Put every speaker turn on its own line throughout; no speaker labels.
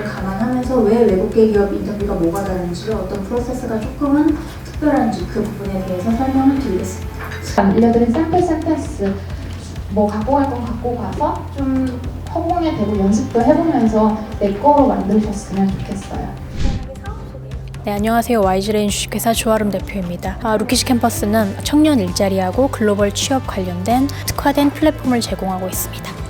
하면서 왜 외국계 기업 인터뷰가 뭐가 다른지를 어떤 프로세스가 조금은 특별한지 그 부분에 대해서 설명을 드리겠습니다.
알려드린 샘플 센텐스 뭐 갖고 갈 건 갖고 가서 좀 허공에 대고 연습도 해보면서 내 거로 만드셨으면 좋겠어요.
네, 안녕하세요. YG레인 주식회사 조아름 대표입니다. 아, 루키시 캠퍼스는 청년 일자리하고 글로벌 취업 관련된 특화된 플랫폼을 제공하고 있습니다.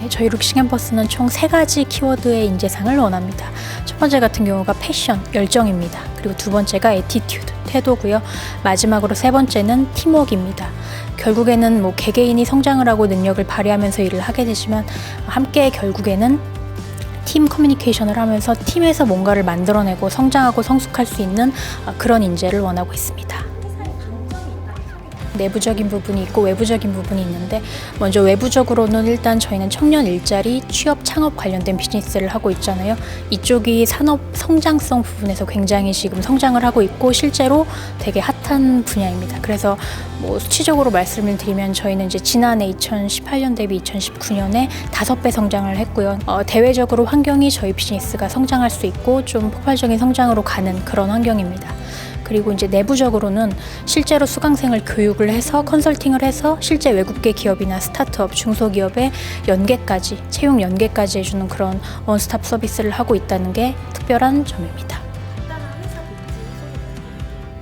네, 저희 캠퍼스는 총 세 가지 키워드의 인재상을 원합니다. 첫 번째 같은 경우가 패션, 열정입니다. 그리고 두 번째가 에티튜드, 태도고요. 마지막으로 세 번째는 팀워크입니다. 결국에는 뭐 개개인이 성장을 하고 능력을 발휘하면서 일을 하게 되지만 함께 결국에는 팀 커뮤니케이션을 하면서 팀에서 뭔가를 만들어내고 성장하고 성숙할 수 있는 아, 그런 인재를 원하고 있습니다. 내부적인 부분이 있고 외부적인 부분이 있는데 먼저 외부적으로는 일단 저희는 청년 일자리 취업 창업 관련된 비즈니스를 하고 있잖아요. 이쪽이 산업 성장성 부분에서 굉장히 지금 성장을 하고 있고 실제로 되게 핫한 분야입니다. 그래서 뭐 수치적으로 말씀을 드리면 저희는 이제 지난해 2018년 대비 2019년에 다섯 배 성장을 했고요. 어, 대외적으로 환경이 저희 비즈니스가 성장할 수 있고 좀 폭발적인 성장으로 가는 그런 환경입니다. 그리고 이제 내부적으로는 실제로 수강생을 교육을 해서 컨설팅을 해서 실제 외국계 기업이나 스타트업, 중소기업의 연계까지 채용 연계까지 해주는 그런 원스톱 서비스를 하고 있다는 게 특별한 점입니다.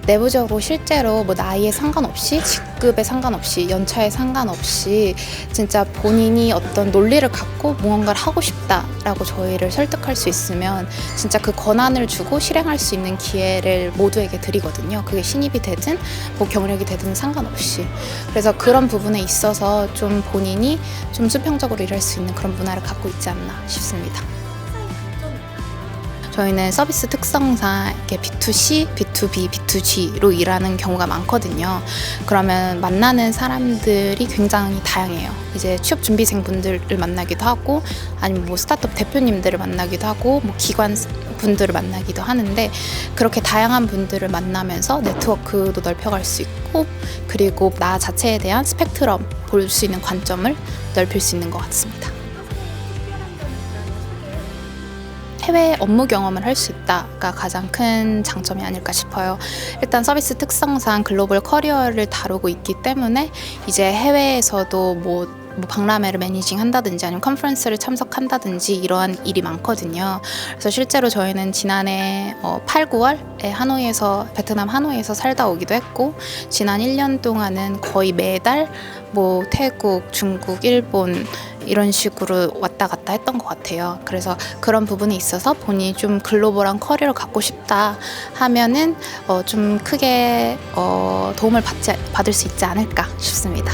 내부적으로 실제로 뭐 나이에 상관없이 직급에 상관없이 연차에 상관없이 진짜 본인이 어떤 논리를 갖고 무언가를 하고 싶다라고 저희를 설득할 수 있으면 진짜 그 권한을 주고 실행할 수 있는 기회를 모두에게 드리거든요. 그게 신입이 되든 뭐 경력이 되든 상관없이 그래서 그런 부분에 있어서 좀 본인이 좀 수평적으로 일할 수 있는 그런 문화를 갖고 있지 않나 싶습니다. 저희는 서비스 특성상 이렇게 B2C, B2B, B2G로 일하는 경우가 많거든요. 그러면 만나는 사람들이 굉장히 다양해요. 이제 취업 준비생 분들을 만나기도 하고, 아니면 뭐 스타트업 대표님들을 만나기도 하고, 뭐 기관 분들을 만나기도 하는데, 그렇게 다양한 분들을 만나면서 네트워크도 넓혀갈 수 있고, 그리고 나 자체에 대한 스펙트럼 볼 수 있는 관점을 넓힐 수 있는 것 같습니다. 해외 업무 경험을 할 수 있다가 가장 큰 장점이 아닐까 싶어요. 일단 서비스 특성상 글로벌 커리어를 다루고 있기 때문에 이제 해외에서도 뭐, 뭐 박람회를 매니징 한다든지 아니면 컨퍼런스를 참석한다든지 이러한 일이 많거든요. 그래서 실제로 저희는 지난해 어, 8, 9월에 하노이에서 베트남 하노이에서 살다 오기도 했고 지난 1년 동안은 거의 매달 뭐 태국, 중국, 일본 이런 식으로 왔다 갔다 했던 것 같아요. 그래서 그런 부분에 있어서 본인이 좀 글로벌한 커리어를 갖고 싶다 하면은 어, 좀 크게 어, 도움을 받지, 받을 수 있지 않을까 싶습니다.